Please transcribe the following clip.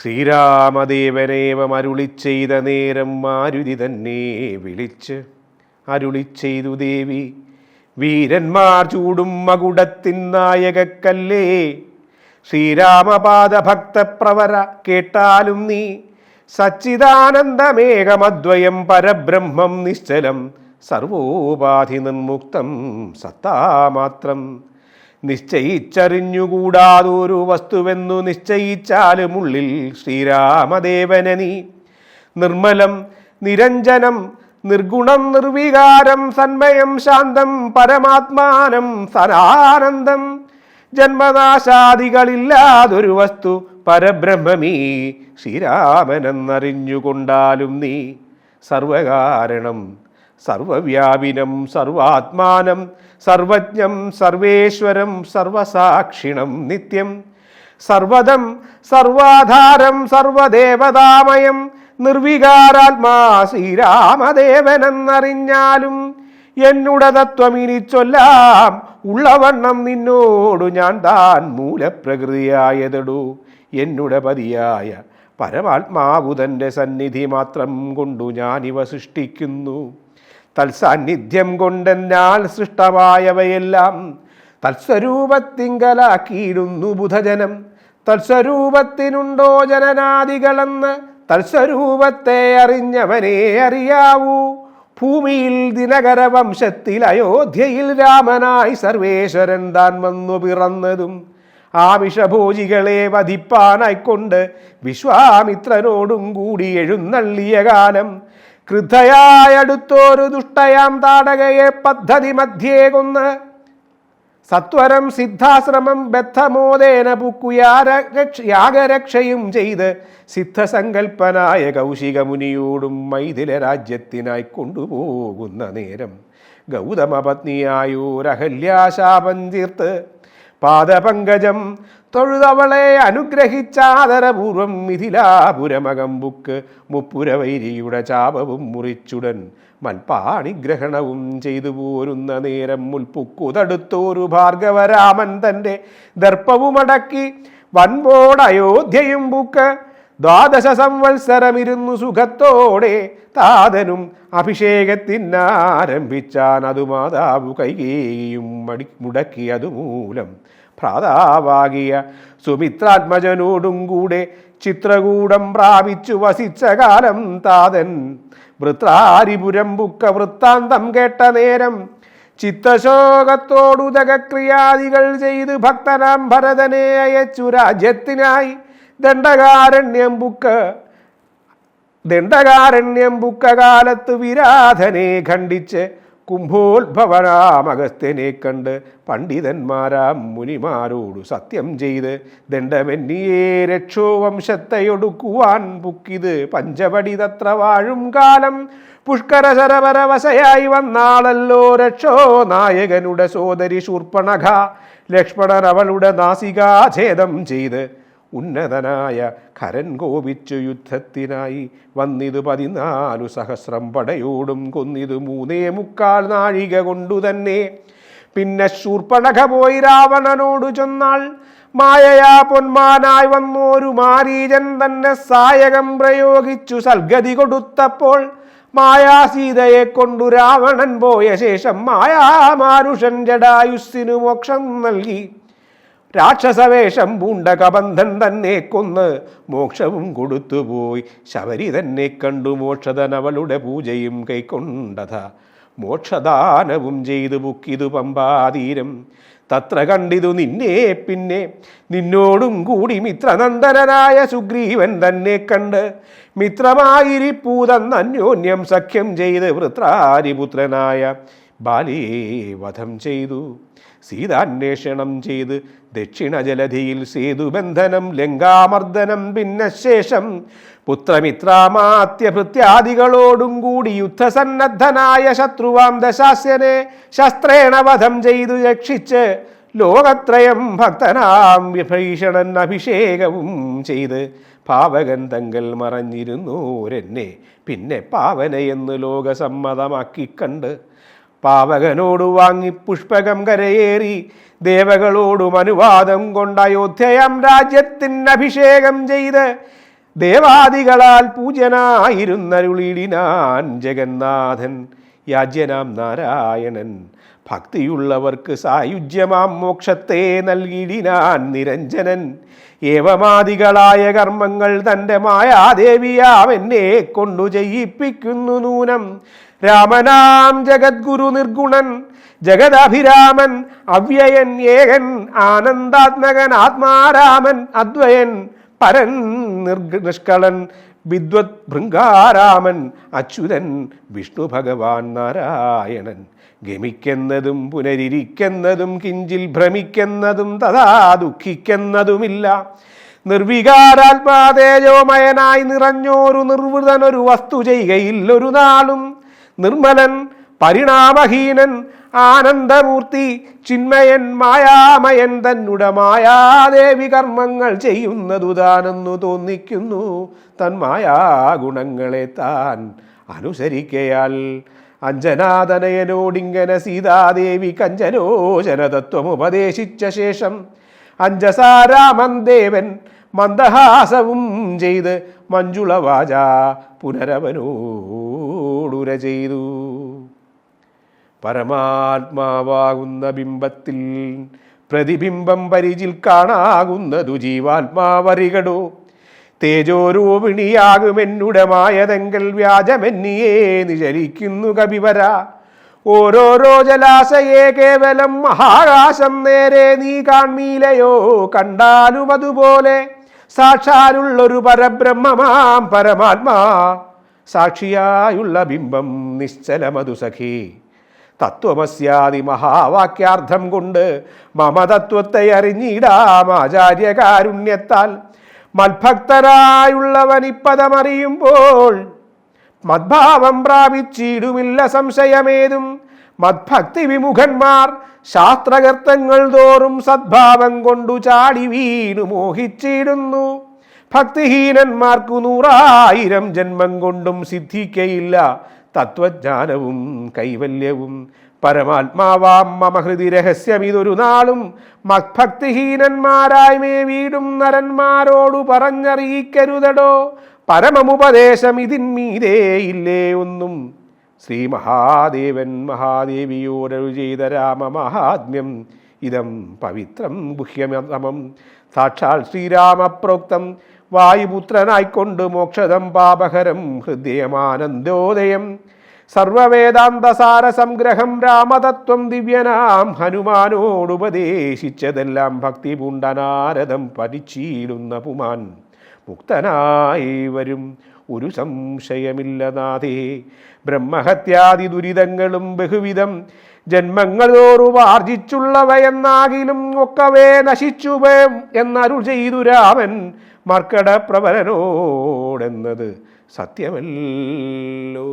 ശ്രീരാമദേവനേവം അരുളി ചെയ്ത നേരം മാരുതി തന്നെ വിളിച്ച് അരുളി ചെയ്തു ദേവി. വീരന്മാർ ചൂടും മകുടത്തിൻ നായകക്കല്ലേ? ശ്രീരാമപാദ ഭക്തപ്രവര കേട്ടാലും നീ സച്ചിദാനന്ദമേകമദ്വയം പരബ്രഹ്മം നിശ്ചലം സർവോപാധി നിർമുക്തം സത്താമാത്രം. നിശ്ചയിച്ചറിഞ്ഞുകൂടാതൊരു വസ്തുവെന്നു നിശ്ചയിച്ചാലും ഉള്ളിൽ ശ്രീരാമദേവനെ നീ. നിർമ്മലം നിരഞ്ജനം നിർഗുണം നിർവികാരം സന്മയം ശാന്തം പരമാത്മാനം സനാനന്ദം ജന്മനാശാദികളില്ലാതൊരു വസ്തു പരബ്രഹ്മമീ ശ്രീരാമനെന്നറിഞ്ഞുകൊണ്ടാലും നീ. സർവകാരണം സർവവ്യാപിനം സർവാത്മാനം സർവജ്ഞം സർവേശ്വരം സർവസാക്ഷിണം നിത്യം. സർവദം സർവാധാരം സർവദേവതാമയം നിർവികാരാത്മാ ശ്രീരാമദേവനെന്നറിഞ്ഞാലും എന്നുട ഇനി ചൊല്ലാം ഉള്ളവണ്ണം നിന്നോടു ഞാൻ താൻ മൂലപ്രകൃതിയായതടു. എന്നുട പതിയായ സന്നിധി മാത്രം കൊണ്ടു ഞാനിവ സൃഷ്ടിക്കുന്നു. തത്സാന്നിധ്യം കൊണ്ടെന്നാൽ സൃഷ്ടമായവയെല്ലാം തത്സ്വരൂപത്തിങ്കലാക്കിയിരുന്നു ബുധജനം. തത്സ്വരൂപത്തിനുണ്ടോ ജനനാദികളെന്ന് തത്സ്വരൂപത്തെ അറിഞ്ഞവനെ അറിയാവൂ. ഭൂമിയിൽ ദിനകര വംശത്തിൽ അയോധ്യയിൽ രാമനായി സർവേശ്വരൻ താൻ വന്നു പിറന്നതും ആമിഷഭോജികളെ വധിപ്പാനായിക്കൊണ്ട് വിശ്വാമിത്രനോടും കൂടി എഴുന്നള്ളിയ കാലം ക്രുദ്ധയായടുത്തോരു ദുഷ്ടയാം താടകയെ പദ്ധതി മധ്യേ കൊന്ന് സത്വരം സിദ്ധാശ്രമം ബദ്ധമോദേന പുക്കുയാര യാഗരക്ഷയും ചെയ്ത് സിദ്ധസങ്കൽപ്പനായ കൗശിക മുനിയോടും മൈഥില രാജ്യത്തിനായി കൊണ്ടുപോകുന്ന നേരം ഗൗതമ പത്നിയായോരഹല്യാശാപം തീർത്ത് പാദപങ്കജം തൊഴുതവളെ അനുഗ്രഹിച്ചാദരപൂർവം മിഥിലാപുരമകം ബുക്ക് മുപ്പുരവൈരിയുടെ ചാപവും മുറിച്ചുടൻ മൽപ്പാണിഗ്രഹണവും ചെയ്തു പോരുന്ന നേരം മുൽപ്പുക്കുതടുത്തോരു ഭാർഗവരാമൻ തന്റെ ദർപ്പവുമടക്കി വൻപോടയോധ്യയും ബുക്ക് ദ്വാദശ സംവത്സരമിരുന്നു സുഖത്തോടെ താതനും അഭിഷേകത്തിനാരംഭിച്ചാൻ അതു മാതാവു കൈകേയും മടി മുടക്കി അതുമൂലം ഭ്രാതാവാകിയ സുമിത്രാത്മജനോടും കൂടെ ചിത്രകൂടം പ്രാപിച്ചു വസിച്ച കാലം താതൻ വൃത്രാരിപുരം ബുക്ക വൃത്താന്തം കേട്ട നേരം ചിത്തശോകത്തോടുതകക്രിയാദികൾ ചെയ്ത് ഭക്തനാം ഭരതനെ അയച്ചു രാജ്യത്തിനായി ദണ്ഡകാരണ്യം ബുക്ക് ദണ്ഡകാരണ്യം ബുക്കകാലത്ത് വിരാധനെ ഖണ്ഡിച്ച് കുംഭോത്ഭവനാമഗസ്ത്യനെ കണ്ട് പണ്ഡിതന്മാരാം മുനിമാരോടു സത്യം ചെയ്ത് ദണ്ഡമെന്നിയെ രക്ഷോ വംശത്തെയൊടുക്കുവാൻ പുക്കിത് പഞ്ചപടി തത്ര വാഴും കാലം. പുഷ്കര സരവരവശയായി വന്നാളല്ലോ രക്ഷോ നായകനുടെ സോദരി ശൂർപ്പണഖ ലക്ഷ്മണൻ അവളുടെ നാസികാഛേദം ചെയ്ത് ഉന്നതനായ ഖരൻ കോപിച്ചു യുദ്ധത്തിനായി വന്നിതു പതിനാലു സഹസ്രം പടയോടും കൊന്നിതു മൂന്നേ മുക്കാൽ നാഴിക കൊണ്ടു തന്നെ. പിന്നെ ശൂർപ്പടക പോയി രാവണനോട് ചൊന്നാൾ മായയാ പൊന്മാനായി വന്നോരു മാരീജൻ തന്നെ സായകം പ്രയോഗിച്ചു സൽഗതി കൊടുത്തപ്പോൾ മായാസീതയെ കൊണ്ടു രാവണൻ പോയ ശേഷം മായാമാരുഷൻ ജടായുസ്സിനു മോക്ഷം നൽകി. രാക്ഷസവേഷം പൂണ്ട കബന്ധൻ തന്നെ കൊന്ന് മോക്ഷവും കൊടുത്തുപോയി. ശബരി തന്നെ കണ്ടു മോക്ഷതൻ അവളുടെ പൂജയും കൈക്കൊണ്ടത. മോക്ഷദാനവും ചെയ്തു ബുക്കിതു പമ്പാതീരം. തത്ര കണ്ടിതു നിന്നെ പിന്നെ. നിന്നോടും കൂടി മിത്രനന്ദനായ സുഗ്രീവൻ തന്നെ കണ്ട് മിത്രമായിരിപ്പൂതൻ അന്യോന്യം സഖ്യം ചെയ്ത് വൃത്രാരിപുത്രനായ ബാലിയെ വധം ചെയ്തു. സീതാന്വേഷണം ചെയ്ത് ദക്ഷിണ ജലധിയിൽ സേതുബന്ധനം ലങ്കാമർദ്ദനം ഭിന്നശേഷം പുത്രമിത്രാമാത്യഭൃത്യാദികളോടും കൂടി യുദ്ധസന്നദ്ധനായ ശത്രുവാം ദശാസ്യനെ ശസ്ത്രേണ വധം ചെയ്തു രക്ഷിച്ച് ലോകത്രയം ഭക്തനാം വിഭീഷണൻ അഭിഷേകവും ചെയ്ത് പാവകൻ തങ്കൽ മറഞ്ഞിരുന്നോരെന്നെ പിന്നെ പാവനയെന്ന് ലോകസമ്മതമാക്കി കണ്ട് പാവകനോട് വാങ്ങി പുഷ്പകം കരയേറി ദേവകളോടും അനുവാദം കൊണ്ട് അയോധ്യയം രാജ്യത്തിന് അഭിഷേകം ചെയ്ത് ദേവാദികളാൽ പൂജനായിരുന്നരുളിടിനാൻ ജഗന്നാഥൻ യാജ്യനാം നാരായണൻ. ഭക്തിയുള്ളവർക്ക് സായുജ്യമാം മോക്ഷത്തെ നൽകിടിനാൻ നിരഞ്ജനൻ. ഏവമാദികളായ കർമ്മങ്ങൾ തന്റെ മായാദേവിയാം എന്നെ കൊണ്ടു ചെയ്യിപ്പിക്കുന്നു നൂനം. രാമനാം ജഗദ്ഗുരു നിർഗുണൻ ജഗദഭിരാമൻ അവ്യയൻ ഏകൻ ആനന്ദാത്മകൻ ആത്മാരാമൻ അദ്വയൻ പരൻ നിഷ്കളൻ വിദ്വത് ഭൃങ്കാരാമൻ അച്യുതൻ വിഷ്ണു ഭഗവാൻ നാരായണൻ. ഗമിക്കുന്നതും പുനരിരിക്കുന്നതും കിഞ്ചിൽ ഭ്രമിക്കുന്നതും തഥാ ദുഃഖിക്കുന്നതുമില്ല. നിർവികാരാത്മാതേജോമയനായി നിറഞ്ഞോരു നിർവൃതനൊരു വസ്തു ചെയ്യുകയില്ലൊരു നാളും നിർമ്മലൻ പരിണാമഹീനൻ ആനന്ദമൂർത്തി ചിന്മയൻ മായാമയൻ തന്നുട മായാദേവി കർമ്മങ്ങൾ ചെയ്യുന്നതു താനെന്നു തോന്നിക്കുന്നു. തൻ മായാഗുണങ്ങളെ താൻ അനുസരിക്കയാൽ അഞ്ജനാതനയനോടിങ്ങനെ സീതാദേവി കഞ്ചനോചനതത്വമുപദേശിച്ച ശേഷം അഞ്ജസാരാമൻ ദേവൻ മന്ദഹാസവും ചെയ്ത് മഞ്ജുളവാച പുനരവനോടുര ചെയ്തു. പരമാത്മാവാകുന്ന ബിംബത്തിൽ പ്രതിബിംബം പരിചിൽ കാണാകുന്നതു ജീവാത്മാവറികടോ. തേജോരൂപിണിയാകുമെന്നുടമായതെങ്കിൽ വ്യാജമെന്നിയേ നിചരിക്കുന്നു കവിവര ഓരോരോ ജലാശയെ കേവലം മഹാകാശം നേരെ നീ കാൺമീലയോ കണ്ടാലും അതുപോലെ സാക്ഷാലുള്ളൊരു പരബ്രഹ്മമാം പരമാത്മാ. സാക്ഷിയായുള്ള ബിംബം നിശ്ചലമതു സഖി. തത്വമസ്യാദി മഹാവാക്യാർത്ഥം കൊണ്ട് മമതത്വത്തെ അറിഞ്ഞിടാം ആചാര്യകാരുണ്യത്താൽ. മത്ഭക്തരായുള്ളവനിപ്പതമറിയുമ്പോൾ മദ്ഭാവം പ്രാപിച്ചിടുമില്ല സംശയമേതും. മദ്ഭക്തി വിമുഖന്മാർ ശാസ്ത്രകർത്തങ്ങൾ തോറും സദ്ഭാവം കൊണ്ടു ചാടി വീണു മോഹിച്ചിടുന്നു. ഭക്തിഹീനന്മാർക്കു നൂറായിരം ജന്മം കൊണ്ടും സിദ്ധിക്കയില്ല. തത്വജ്ഞാനവും കൈവല്യവും പരമാത്മാവാം മമ ഹൃദി രഹസ്യം ഇതൊരു നാളും മത്ഭക്തിഹീനന്മാരായി മേ വീടും നരന്മാരോടു പറഞ്ഞറിയിക്കരുതടോ. പരമമുപദേശം ഇതിന്മീതേ ഇല്ലേ ഒന്നും. ശ്രീ മഹാദേവൻ മഹാദേവിയോരു ചെയ്ത രാമ മഹാത്മ്യം ഇതം പവിത്രം ഗുഹ്യമതമം. സാക്ഷാൽ ശ്രീരാമപ്രോക്തം വായുപുത്രനായിക്കൊണ്ട് മോക്ഷതം പാപഹരം ഹൃദയമാനന്ദോദയം. സർവവേദാന്തസാര സംഗ്രഹം രാമതത്വം ദിവ്യനാം ഹനുമാനോടുപദേശിച്ചതെല്ലാം ഭക്തി പൂണ്ടനാരദം പരിച്ചീടുന്ന പുമാൻ മുക്തനായി വരും. ഒരു സംശയമില്ലനാഥേ ബ്രഹ്മഹത്യാദി ദുരിതങ്ങളും ബഹുവിധം ജന്മങ്ങൾ തോറും ആർജിച്ചുള്ളവയെന്നാകിലും ഒക്കവേ നശിച്ചുവേം എന്നരുൾ ചെയ്തു രാമൻ മർക്കട പ്രവരനോടെന്നത് സത്യമല്ലോ.